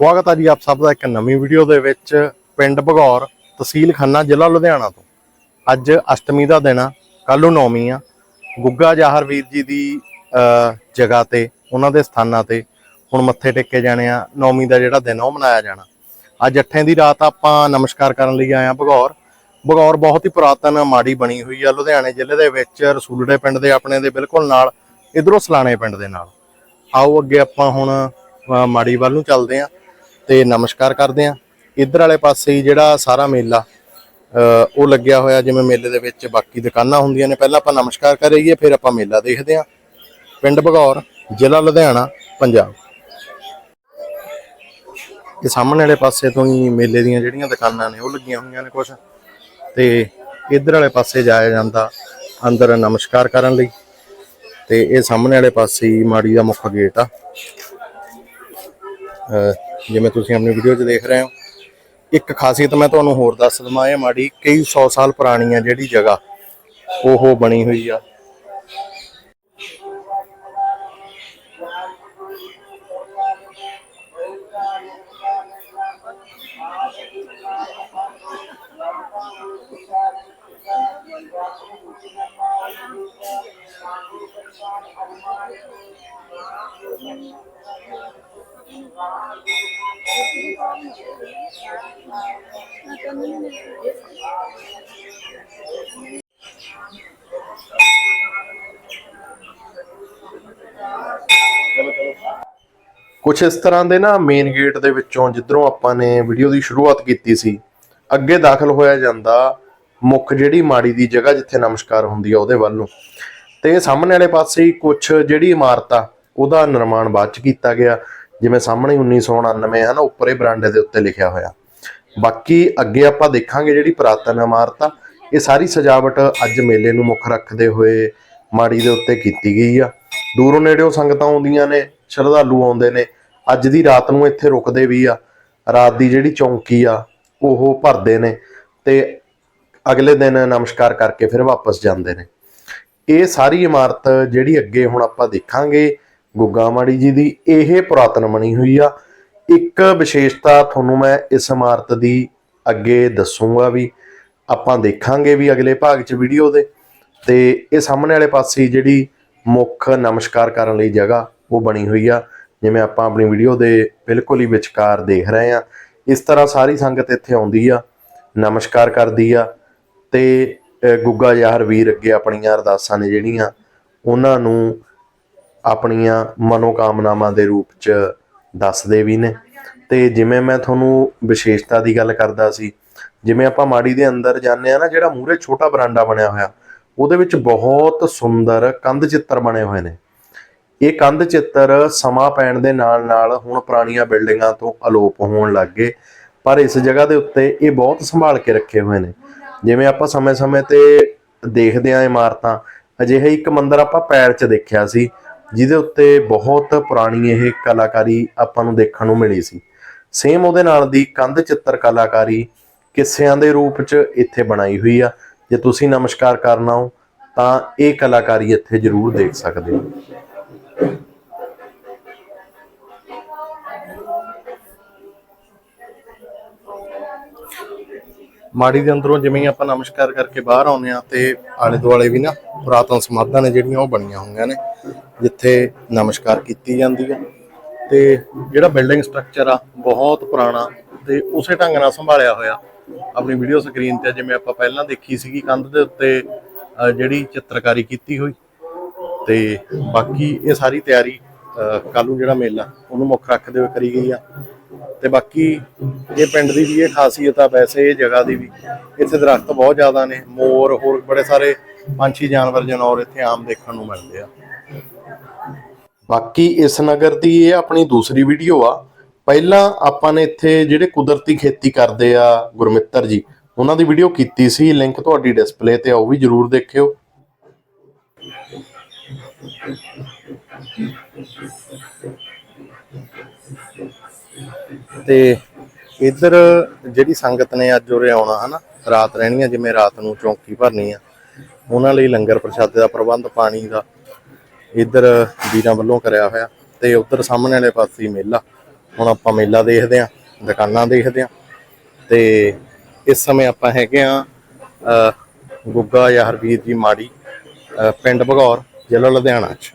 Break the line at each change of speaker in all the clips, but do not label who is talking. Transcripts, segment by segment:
ਸਵਾਗਤ ਹੈ ਜੀ ਆਪ ਸਭ ਦਾ ਇੱਕ ਨਵੀਂ ਵੀਡੀਓ ਦੇ ਵਿੱਚ ਪਿੰਡ ਭਗੌਰ ਤਹਿਸੀਲ ਖੰਨਾ ਜ਼ਿਲ੍ਹਾ ਲੁਧਿਆਣਾ ਤੋਂ। ਅੱਜ ਅਸ਼ਟਮੀ ਦਾ ਦਿਨ ਆ ਕੱਲ ਨੂੰ ਨੌਮੀ ਆ। ਗੁੱਗਾ ਜਾਹਰ ਵੀਰ ਜੀ ਦੀ ਜਗ੍ਹਾ ਤੇ, ਉਹਨਾਂ ਦੇ ਸਥਾਨਾਂ ਤੇ ਹੁਣ ਮੱਥੇ ਟੇਕੇ ਜਾਣੇ ਆ ਨੌਮੀ ਦਾ ਜਿਹੜਾ ਦਿਨ ਆ, ਉਹ ਮਨਾਇਆ ਜਾਣਾ। ਅੱਜ ਅੱਠੇ ਦੀ ਰਾਤ ਆਪਾਂ ਨਮਸਕਾਰ ਕਰਨ ਲਈ ਆਏ ਆ ਭਗੌਰ। ਭਗੌਰ ਬਹੁਤ ਹੀ ਪੁਰਾਤਨ ਮਾੜੀ ਬਣੀ ਹੋਈ ਆ, ਲੁਧਿਆਣੇ ਜ਼ਿਲ੍ਹੇ ਦੇ ਵਿੱਚ, ਰਸੂਲੜੇ ਪਿੰਡ ਦੇ ਆਪਣੇ ਦੇ ਬਿਲਕੁਲ ਨਾਲ, ਇਧਰੋਂ ਸਲਾਣੇ ਪਿੰਡ ਦੇ ਨਾਲ। ਆਓ ਅੱਗੇ ਆਪਾਂ ਹੁਣ ਮਾੜੀ ਵੱਲ ਨੂੰ ਚੱਲਦੇ ਆਂ। ਤੇ ਨਮਸਕਾਰ ਕਰਦੇ ਆਂ ਇੱਧਰ ਵਾਲੇ ਪਾਸੇ ਹੀ ਜਿਹੜਾ ਸਾਰਾ ਮੇਲਾ ਉਹ ਲੱਗਿਆ ਹੋਇਆ ਜਿਵੇਂ ਮੇਲੇ ਦੇ ਵਿੱਚ ਬਾਕੀ ਦੁਕਾਨਾਂ ਹੁੰਦੀਆਂ ਨੇ। ਪਹਿਲਾਂ ਆਪਾਂ ਨਮਸਕਾਰ ਕਰੀਏ ਫਿਰ ਆਪਾਂ ਮੇਲਾ ਦੇਖਦੇ ਆਂ ਪਿੰਡ ਭਗੌਰ, ਜ਼ਿਲ੍ਹਾ ਲੁਧਿਆਣਾ, ਪੰਜਾਬ। ਇਹ ਸਾਹਮਣੇ ਵਾਲੇ ਪਾਸੇ ਤੋਂ ਹੀ ਮੇਲੇ ਦੀਆਂ ਜਿਹੜੀਆਂ ਦੁਕਾਨਾਂ ਨੇ, ਉਹ ਲੱਗੀਆਂ ਹੋਈਆਂ ਨੇ ਕੁਝ ਤੇ ਇੱਧਰ ਵਾਲੇ ਪਾਸੇ ਜਾਇਆ ਜਾਂਦਾ ਅੰਦਰ ਨਮਸਕਾਰ ਕਰਨ ਲਈ। ਤੇ ਇਹ ਸਾਹਮਣੇ ਵਾਲੇ ਪਾਸੇ ਹੀ ਮਾੜੀ ਦਾ ਮੁੱਖ ਗੇਟ ਆ। ਜਿਵੇਂ ਤੁਸੀਂ ਆਪਣੀ ਵੀਡੀਓ 'ਚ ਦੇਖ ਰਹੇ ਹੋ। ਇੱਕ ਖਾਸੀਅਤ ਮੈਂ ਤੁਹਾਨੂੰ ਹੋਰ ਦੱਸ ਦਵਾਂ, ਇਹ ਮਾੜੀ, ਕਈ 100 ਸਾਲ ਪੁਰਾਣੀ ਆ ਜਿਹੜੀ ਜਗ੍ਹਾ ਉਹ ਬਣੀ ਹੋਈ ਆ। ਕੁਝ ਇਸ ਤਰ੍ਹਾਂ ਦੇ ਨਾ ਮੇਨ ਗੇਟ ਦੇ ਵਿੱਚੋਂ ਜਿੱਧਰੋਂ ਆਪਾਂ ਨੇ ਵੀਡੀਓ ਦੀ ਸ਼ੁਰੂਆਤ ਕੀਤੀ ਸੀ, ਅੱਗੇ ਦਾਖਲ ਹੋਇਆ ਜਾਂਦਾ ਮੁੱਖ ਜਿਹੜੀ ਮਾੜੀ ਦੀ ਜਗ੍ਹਾ ਜਿੱਥੇ ਨਮਸਕਾਰ ਹੁੰਦੀ ਆ ਉਹਦੇ ਵੱਲ ਨੂੰ। ਤੇ ਸਾਹਮਣੇ ਵਾਲੇ ਪਾਸੇ ਹੀ ਕੁਝ ਜਿਹੜੀ ਇਮਾਰਤ ਆ ਉਹਦਾ ਨਿਰਮਾਣ ਬਾਅਦ ਚ ਕੀਤਾ ਗਿਆ। ਜਿਵੇਂ ਸਾਹਮਣੇ 1999 ਹੈ ਨਾ, ਉੱਪਰ ਇਹ ਬਰਾਂਡੇ ਦੇ ਉੱਤੇ ਲਿਖਿਆ ਹੋਇਆ। ਬਾਕੀ ਅੱਗੇ ਆਪਾਂ ਦੇਖਾਂਗੇ ਜਿਹੜੀ ਪੁਰਾਤਨ ਇਮਾਰਤ ਆ ਇਹ ਸਾਰੀ ਸਜਾਵਟ ਅੱਜ ਮੇਲੇ ਨੂੰ ਮੁੱਖ ਰੱਖਦੇ ਹੋਏ ਮਾੜੀ ਦੇ ਉੱਤੇ ਕੀਤੀ ਗਈ ਆ। ਦੂਰੋਂ ਨੇੜਿਓਂ ਸੰਗਤਾਂ ਆਉਂਦੀਆਂ ਨੇ, ਸ਼ਰਧਾਲੂ ਆਉਂਦੇ ਨੇ। ਅੱਜ ਦੀ ਰਾਤ ਨੂੰ ਇੱਥੇ ਰੁਕਦੇ ਵੀ ਆ। ਰਾਤ ਦੀ ਜਿਹੜੀ ਚੌਂਕੀ ਆ, ਉਹ ਭਰਦੇ ਨੇ ਤੇ ਅਗਲੇ ਦਿਨ ਨਮਸਕਾਰ ਕਰਕੇ ਫਿਰ ਵਾਪਸ ਜਾਂਦੇ ਨੇ। ਇਹ ਸਾਰੀ ਇਮਾਰਤ ਜਿਹੜੀ ਅੱਗੇ ਹੁਣ ਆਪਾਂ ਦੇਖਾਂਗੇ, ਗੁੱਗਾ ਮਾੜੀ ਜੀ ਦੀ, ਇਹ ਪੁਰਾਤਨ ਬਣੀ ਹੋਈ ਆ। ਇੱਕ ਵਿਸ਼ੇਸ਼ਤਾ ਤੁਹਾਨੂੰ ਮੈਂ ਇਸ ਇਮਾਰਤ ਦੀ ਅੱਗੇ ਦੱਸੂਗਾ ਵੀ ਆਪਾਂ ਦੇਖਾਂਗੇ ਵੀ ਅਗਲੇ ਭਾਗ 'ਚ ਵੀਡੀਓ ਦੇ। ਤੇ ਇਹ ਸਾਹਮਣੇ ਵਾਲੇ ਪਾਸੇ ਜਿਹੜੀ ਮੁੱਖ ਨਮਸਕਾਰ ਕਰਨ ਲਈ ਜਗ੍ਹਾ, ਉਹ ਬਣੀ ਹੋਈ ਆ। ਜਿਵੇਂ ਆਪਾਂ ਆਪਣੀ ਵੀਡੀਓ ਦੇ ਬਿਲਕੁਲ ਹੀ ਵਿਚਕਾਰ ਦੇਖ ਰਹੇ ਆ। ਇਸ ਤਰ੍ਹਾਂ ਸਾਰੀ ਸੰਗਤ ਇੱਥੇ ਆਉਂਦੀ ਆ, ਨਮਸਕਾਰ ਕਰਦੀ ਆ। ਤੇ ਗੁੱਗਾ ਯਾਰ ਵੀਰ ਅੱਗੇ ਆਪਣੀਆਂ ਅਰਦਾਸਾਂ ਨੇ ਜਿਹੜੀਆਂ, ਉਹਨਾਂ ਨੂੰ ਆਪਣੀਆਂ ਮਨੋਕਾਮਨਾਵਾਂ ਦੇ ਰੂਪ 'ਚ ਦੱਸਦੇ ਵੀ ਨੇ। ਤੇ ਜਿਵੇਂ ਮੈਂ ਤੁਹਾਨੂੰ ਵਿਸ਼ੇਸ਼ਤਾ ਦੀ ਗੱਲ ਕਰਦਾ ਸੀ ਜਿਵੇਂ ਆਪਾਂ ਮਾੜੀ ਦੇ ਅੰਦਰ ਜਾਂਦੇ ਆ ਨਾ, ਜਿਹੜਾ ਮੂਹਰੇ ਛੋਟਾ ਬਰਾਂਡਾ ਬਣਿਆ ਹੋਇਆ, ਉਹਦੇ ਵਿੱਚ ਬਹੁਤ ਸੁੰਦਰ ਕੰਧ ਚਿੱਤਰ ਬਣੇ ਹੋਏ ਨੇ। ਇਹ ਕੰਧ ਚਿੱਤਰ ਸਮਾਂ ਪੈਣ ਦੇ ਨਾਲ ਨਾਲ ਹੁਣ ਪੁਰਾਣੀਆਂ ਬਿਲਡਿੰਗਾਂ ਤੋਂ ਅਲੋਪ ਹੋਣ ਲੱਗ ਗਏ, ਪਰ ਇਸ ਜਗ੍ਹਾ ਦੇ ਉੱਤੇ ਇਹ ਬਹੁਤ ਸੰਭਾਲ ਕੇ ਰੱਖੇ ਹੋਏ ਨੇ। ਜਿਵੇਂ ਆਪਾਂ ਸਮੇਂ-ਸਮੇਂ ਤੇ ਦੇਖਦੇ ਆਂ ਇਮਾਰਤਾਂ, ਅਜਿਹਾ ਇੱਕ ਮੰਦਿਰ ਆਪਾਂ ਪੈਰ 'ਚ ਦੇਖਿਆ ਸੀ, ਜਿਹਦੇ ਉੱਤੇ ਬਹੁਤ ਪੁਰਾਣੀ ਇਹ ਕਲਾਕਾਰੀ ਆਪਾਂ ਨੂੰ ਦੇਖਣ ਨੂੰ ਮਿਲੀ ਸੀ। ਸੇਮ ਉਹਦੇ ਨਾਲ ਦੀ ਕੰਧ ਚਿੱਤਰ ਕਲਾਕਾਰੀ ਕਿੱਸਿਆਂ ਦੇ ਰੂਪ 'ਚ ਇੱਥੇ ਬਣਾਈ ਹੋਈ ਆ। ਜੇ ਤੁਸੀਂ ਨਮਸਕਾਰ ਕਰਨਾ ਹੋ, ਤਾਂ ਇਹ ਕਲਾਕਾਰੀ ਇੱਥੇ ਜ਼ਰੂਰ ਦੇਖ ਸਕਦੇ ਹੋ। ਮਾੜੀ ਦੇ ਅੰਦਰੋਂ ਜਿਵੇਂ ਆਪਾਂ ਨਮਸਕਾਰ ਕਰਕੇ ਬਾਹਰ ਆਉਂਦੇ ਆ ਤੇ ਆਲੇ ਦੁਆਲੇ ਵੀ ਨਾ ਪੁਰਾਤਨ ਸਮਾਧਾਂ ਨੇ ਜਿਹੜੀਆਂ ਉਹ ਬਣੀਆਂ ਹੋਈਆਂ ਨੇ, ਜਿੱਥੇ ਨਮਸਕਾਰ ਕੀਤੀ ਜਾਂਦੀ ਆ। ਤੇ ਜਿਹੜਾ ਬਿਲਡਿੰਗ ਸਟਰਕਚਰ ਆ, ਬਹੁਤ ਪੁਰਾਣਾ ਤੇ ਉਸੇ ਢੰਗ ਨਾਲ ਸੰਭਾਲਿਆ ਹੋਇਆ। ਆਪਣੀ ਵੀਡੀਓ ਸਕਰੀਨ ਤੇ ਜਿਵੇਂ ਆਪਾਂ ਪਹਿਲਾਂ ਦੇਖੀ ਸੀਗੀ ਕੰਧ ਦੇ ਉੱਤੇ ਜਿਹੜੀ ਚਿੱਤਰਕਾਰੀ ਕੀਤੀ ਹੋਈ। ਤੇ ਬਾਕੀ ਇਹ ਸਾਰੀ ਤਿਆਰੀ ਕੱਲ ਨੂੰ ਜਿਹੜਾ ਮੇਲਾ, ਉਹਨੂੰ ਮੁੱਖ ਰੱਖਦੇ ਹੋਏ ਕਰੀ ਗਈ ਆ। ਤੇ ਬਾਕੀ ਇਹ ਪਿੰਡ ਦੀ ਵੀ ਇਹ ਖਾਸੀਅਤ ਆ, ਵੈਸੇ ਇਹ ਜਗ੍ਹਾ ਦੀ ਵੀ। ਇੱਥੇ ਦਰਖਤ ਬਹੁਤ ਜ਼ਿਆਦਾ ਨੇ, ਮੋਰ, ਹੋਰ ਬੜੇ ਸਾਰੇ ਪੰਛੀ, ਜਾਨਵਰ, ਜਨੌਰ ਇੱਥੇ ਆਮ ਦੇਖਣ ਨੂੰ ਮਿਲਦੇ ਆ। ਬਾਕੀ ਇਸ ਨਗਰ ਦੀ ਇਹ ਆਪਣੀ ਦੂਸਰੀ ਵੀਡੀਓ ਆ। ਪਹਿਲਾਂ ਆਪਾਂ ਨੇ ਇੱਥੇ ਜਿਹੜੇ ਕੁਦਰਤੀ ਖੇਤੀ ਕਰਦੇ ਆ, ਗੁਰਮਿੱਤਰ ਜੀ, ਉਹਨਾਂ ਦੀ ਵੀਡੀਓ ਕੀਤੀ ਸੀ ਲਿੰਕ ਤੁਹਾਡੀ ਡਿਸਪਲੇ ਤੇ ਆ, ਉਹ ਵੀ ਜਰੂਰ ਦੇਖਿਓ। ਤੇ ਇੱਧਰ ਜਿਹੜੀ ਸੰਗਤ ਨੇ ਅੱਜ ਉਰੇ ਆਉਣਾ, ਹਨਾ, ਰਾਤ ਰਹਿਣੀ ਆ, ਜਿਵੇਂ ਰਾਤ ਨੂੰ ਚੌਂਕੀ ਭਰਨੀ ਆ, ਉਹਨਾਂ ਲਈ ਲੰਗਰ ਪ੍ਰਸ਼ਾਦੇ ਦਾ ਪ੍ਰਬੰਧ, ਪਾਣੀ ਦਾ, ਇੱਧਰ ਵੀਰਾਂ ਵੱਲੋਂ ਕਰਿਆ ਹੋਇਆ, ਤੇ ਉੱਧਰ ਸਾਹਮਣੇ ਵਾਲੇ ਪਾਸੇ ਮੇਲਾ। ਹੁਣ ਆਪਾਂ ਮੇਲਾ ਦੇਖਦੇ ਆਂ ਦੁਕਾਨਾਂ ਦੇਖਦੇ ਆਂ ਤੇ ਇਸ ਸਮੇਂ ਆਪਾਂ ਹੈਗੇ ਆਂ ਗੁੱਗਾ ਜਾਂ ਹਰਵੀਰ ਜੀ ਮਾੜੀ ਪਿੰਡ ਭਗੌਰ, ਜ਼ਿਲ੍ਹਾ ਲੁਧਿਆਣਾ ਚ।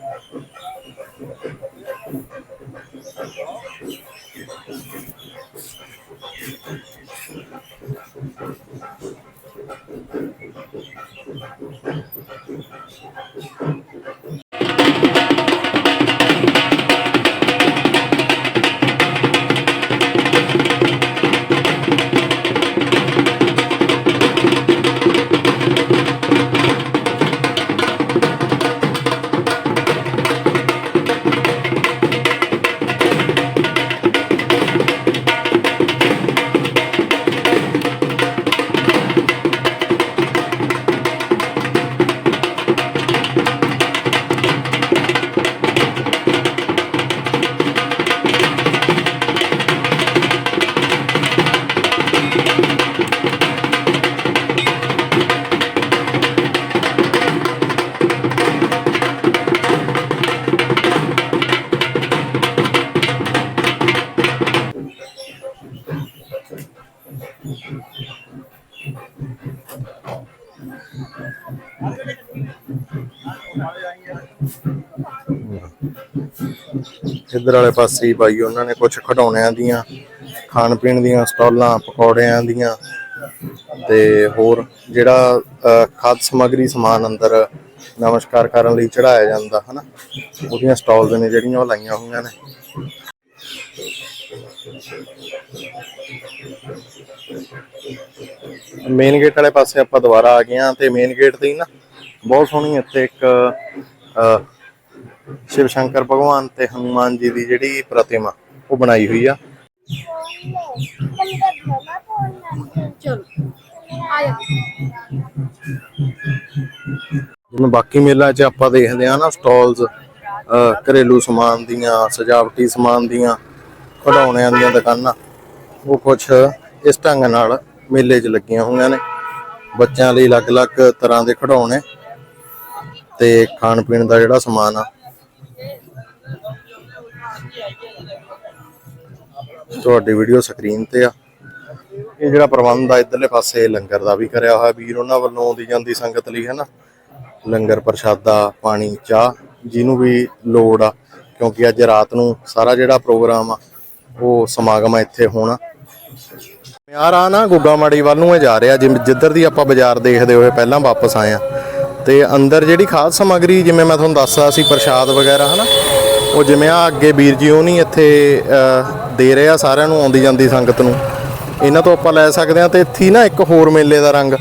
ਇੱਧਰ ਵਾਲੇ ਪਾਸੇ ਬਾਈ ਉਹਨਾਂ ਨੇ ਕੁਝ ਖਿਡੌਣਿਆਂ ਦੀਆਂ ਖਾਣ ਪੀਣ ਦੀਆਂ ਸਟਾਲਾਂ ਪਕੌੜਿਆਂ ਦੀਆਂ ਤੇ ਹੋਰ ਜਿਹੜਾ ਖਾਦ ਸਮੱਗਰੀ ਸਮਾਨ ਅੰਦਰ ਨਮਸਕਾਰ ਕਰਨ ਲਈ ਚੜਾਇਆ ਜਾਂਦਾ ਹਨਾ? ਉਹਦੀਆਂ ਸਟਾਲਸ ਨੇ ਜਿਹੜੀਆਂ ਉਹ ਲਾਈਆਂ ਹੋਈਆਂ ਨੇ। ਮੇਨ ਗੇਟ ਵਾਲੇ ਪਾਸੇ ਆਪਾਂ ਦੁਬਾਰਾ ਆ ਗਏ ਆ ਤੇ ਮੇਨ ਗੇਟ ਤੇ ਹੀ ਨਾ ਬਹੁਤ ਸੋਹਣੀ ਇੱਥੇ ਇੱਕ ਅਹ, ਸ਼ਿਵ ਸ਼ੰਕਰ ਭਗਵਾਨ ਤੇ ਹਨੂਮਾਨ ਜੀ ਦੀ ਜਿਹੜੀ ਪ੍ਰਤਿਮਾ ਉਹ ਬਣਾਈ ਹੋਈ ਆ। ਜਿਵੇਂ ਬਾਕੀ ਮੇਲਾ 'ਚ ਆਪਾਂ ਦੇਖਦੇ ਆ ਨਾ ਸਟਾਲਸ ਘਰੇਲੂ ਸਮਾਨ ਦੀਆਂ ਸਜਾਵਟੀ ਸਮਾਨ ਦੀਆਂ ਖਿਡੌਣਿਆਂ ਦੀਆਂ ਦੁਕਾਨਾਂ। ਉਹ ਕੁਝ ਇਸ ਢੰਗ ਨਾਲ ਮੇਲੇ 'ਚ ਲੱਗੀਆਂ ਹੋਈਆਂ ਨੇ। ਬੱਚਿਆਂ ਲਈ ਅਲੱਗ-ਅਲੱਗ ਤਰ੍ਹਾਂ ਦੇ ਖਿਡੌਣੇ ਤੇ ਖਾਣ ਪੀਣ ਦਾ ਜਿਹੜਾ ਸਮਾਨ ਆ ਤੁਹਾਡੀ ਵੀਡੀਓ ਸਕਰੀਨ ਤੇ ਆ। ਇਹ ਜਿਹੜਾ ਪ੍ਰਬੰਧ ਆ, ਇਧਰਲੇ ਪਾਸੇ ਲੰਗਰ ਦਾ ਵੀ ਕਰਿਆ ਹੋਇਆ। ਵੀਰ ਉਹਨਾਂ ਵੱਲੋਂ ਆਉਂਦੀ ਜਾਂਦੀ ਸੰਗਤ ਲਈ ਹੈ ਨਾ ਲੰਗਰ ਪ੍ਰਸ਼ਾਦਾ, ਪਾਣੀ, ਚਾਹ, ਜਿਹਨੂੰ ਵੀ ਲੋੜ ਆ। ਕਿਉਂਕਿ ਅੱਜ ਰਾਤ ਨੂੰ ਸਾਰਾ ਜਿਹੜਾ ਪ੍ਰੋਗਰਾਮ ਆ, ਉਹ ਸਮਾਗਮ ਆ, ਇੱਥੇ ਹੋਣਾ। ਯਾਰ ਆ ਨਾ ਗੁੱਗਾ ਮਾੜੀ ਵੱਲ ਨੂੰ ਇਹ ਜਾ ਰਿਹਾ। ਜਿਵੇਂ ਜਿੱਧਰ ਦੀ ਆਪਾਂ ਬਾਜ਼ਾਰ ਦੇਖਦੇ ਹੋਏ ਪਹਿਲਾਂ ਵਾਪਸ ਆਏ ਆ। ਤੇ ਅੰਦਰ ਜਿਹੜੀ ਖਾਦ ਸਮੱਗਰੀ, ਜਿਵੇਂ ਮੈਂ ਤੁਹਾਨੂੰ ਦੱਸਦਾ ਸੀ, ਪ੍ਰਸ਼ਾਦ ਵਗੈਰਾ, ਹਨਾ? ਉਹ ਜਿਵੇਂ ਆ ਅੱਗੇ ਵੀਰ ਜੀ ਉਹ ਨਹੀਂ ਇੱਥੇ ਦੇ ਰਹੇ ਆ ਸਾਰਿਆਂ ਨੂੰ ਆਉਂਦੀ ਜਾਂਦੀ ਸੰਗਤ ਨੂੰ। ਇਹਨਾਂ ਤੋਂ ਆਪਾਂ ਲੈ ਸਕਦੇ ਆ ਤੇ ਇੱਥੇ ਨਾ ਇੱਕ ਹੋਰ ਮੇਲੇ ਦਾ ਰੰਗ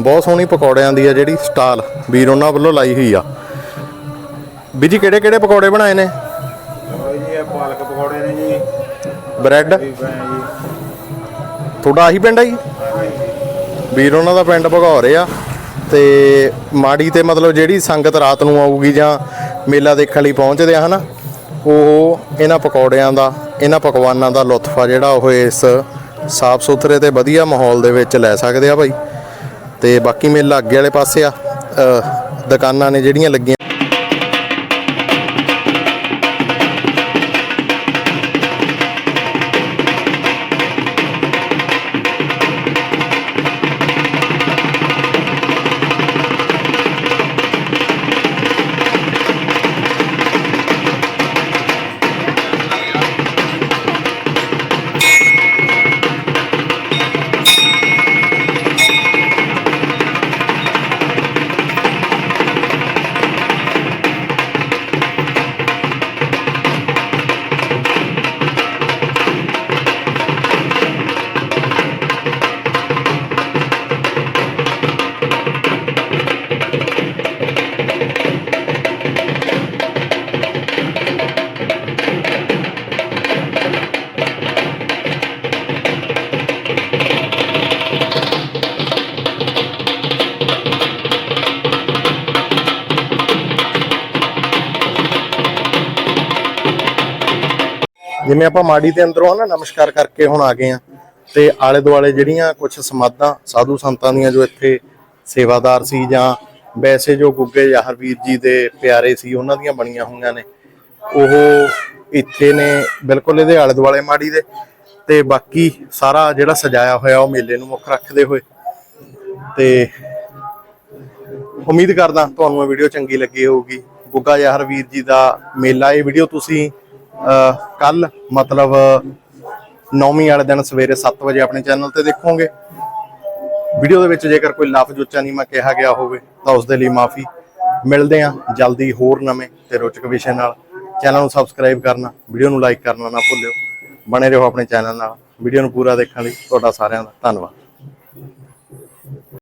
ਬਹੁਤ ਸੋਹਣੀ ਪਕੌੜਿਆਂ ਦੀ ਆ ਜਿਹੜੀ ਸਟਾਲ ਵੀਰ ਉਹਨਾਂ ਵੱਲੋਂ ਲਾਈ ਹੋਈ ਆ। ਵੀ ਜੀ ਕਿਹੜੇ ਕਿਹੜੇ ਪਕੌੜੇ ਬਣਾਏ ਨੇ?
ਉਹ ਜੀ ਇਹ ਪਾਲਕ ਪਕੌੜੇ ਨੇ ਜੀ।
ਬ੍ਰੈਡ? ਤੁਹਾਡਾ ਆਹੀ ਪਿੰਡ ਆ ਜੀ? ਵੀਰ ਉਹਨਾਂ ਦਾ ਪਿੰਡ ਭਗੌਰੇ ਆ। ਤੇ ਮਾੜੀ ਤੇ ਮਤਲਬ ਜਿਹੜੀ ਸੰਗਤ ਰਾਤ ਨੂੰ ਆਊਗੀ ਜਾਂ ਮੇਲਾ ਦੇਖਣ ਲਈ ਪਹੁੰਚਦੇ ਆ, ਹਨਾ? ਉਹ ਇਹਨਾਂ ਪਕੌੜਿਆਂ ਦਾ, ਇਹਨਾਂ ਪਕਵਾਨਾਂ ਦਾ ਲੁਤਫ ਆ ਜਿਹੜਾ ਉਹ ਇਸ ਸਾਫ਼ ਸੁਥਰੇ ਤੇ ਵਧੀਆ ਮਾਹੌਲ ਦੇ ਵਿੱਚ ਲੈ ਸਕਦੇ ਆ ਭਾਈ। ਤੇ ਬਾਕੀ ਮੇਲਾ ਅੱਗੇ ਵਾਲੇ ਪਾਸੇ ਆ। ਦੁਕਾਨਾਂ ਨੇ ਜਿਹੜੀਆਂ ਲੱਗੀਆਂ ਜਿਵੇਂ ਆਪਾਂ ਮਾੜੀ ਦੇ ਅੰਦਰੋਂ ਨਾ ਨਮਸਕਾਰ ਕਰਕੇ ਹੁਣ ਆ ਗਏ ਆ, ਤੇ ਆਲੇ ਦੁਆਲੇ ਜਿਹੜੀਆਂ ਕੁਝ ਸਮਾਧਾਂ ਸਾਧੂ ਸੰਤਾਂ ਦੀਆਂ ਜੋ ਇੱਥੇ ਸੇਵਾਦਾਰ ਸੀ ਜਾਂ ਵੈਸੇ ਜੋ ਗੁੱਗੇ ਯਾਹਰਵੀਰ ਜੀ ਦੇ ਪਿਆਰੇ ਸੀ, ਉਹਨਾਂ ਦੀਆਂ ਬਣੀਆਂ ਹੋਈਆਂ ਨੇ, ਉਹ ਇੱਥੇ ਨੇ ਬਿਲਕੁਲ ਇਹਦੇ ਆਲੇ ਦੁਆਲੇ ਮਾੜੀ ਦੇ, ਤੇ ਬਾਕੀ ਸਾਰਾ ਜਿਹੜਾ ਸਜਾਇਆ ਹੋਇਆ ਉਹ ਮੇਲੇ ਨੂੰ ਮੁੱਖ ਰੱਖਦੇ ਹੋਏ। ਤੇ ਉਮੀਦ ਕਰਦਾ ਤੁਹਾਨੂੰ ਇਹ ਵੀਡੀਓ ਚੰਗੀ ਲੱਗੀ ਹੋਊਗੀ। ਗੁੱਗਾ ਯਾਹਰਵੀਰ ਜੀ ਦਾ ਮੇਲਾ, ਇਹ ਵੀਡੀਓ ਤੁਸੀਂ ਕੱਲ, ਮਤਲਬ ਨੌਵੀਂ ਵਾਲੇ ਦਿਨ ਸਵੇਰੇ 7 ਵਜੇ ਆਪਣੇ ਚੈਨਲ ਤੇ ਦੇਖੋਗੇ। ਵੀਡੀਓ ਦੇ ਵਿੱਚ ਜੇਕਰ ਕੋਈ ਲਫ਼ਜ਼ ਉੱਚਾ ਨਹੀਂ ਕਿਹਾ ਗਿਆ ਹੋਵੇ, ਤਾਂ ਉਸ ਦੇ ਲਈ ਮਾਫੀ ਮਿਲਦੇ ਹਾਂ। ਜਲਦੀ ਹੋਰ ਨਵੇਂ ਤੇ ਰੋਚਕ ਵਿਸ਼ੇ ਨਾਲ ਚੈਨਲ ਨੂੰ ਸਬਸਕ੍ਰਾਈਬ ਕਰਨਾ ਵੀਡੀਓ ਨੂੰ ਲਾਈਕ ਕਰਨਾ ਨਾ ਭੁੱਲਿਓ। ਬਣੇ ਰਹੋ ਆਪਣੇ ਚੈਨਲ ਨਾਲ। ਵੀਡੀਓ ਨੂੰ ਪੂਰਾ ਦੇਖਣ ਲਈ ਤੁਹਾਡਾ ਸਾਰਿਆਂ ਦਾ ਧੰਨਵਾਦ।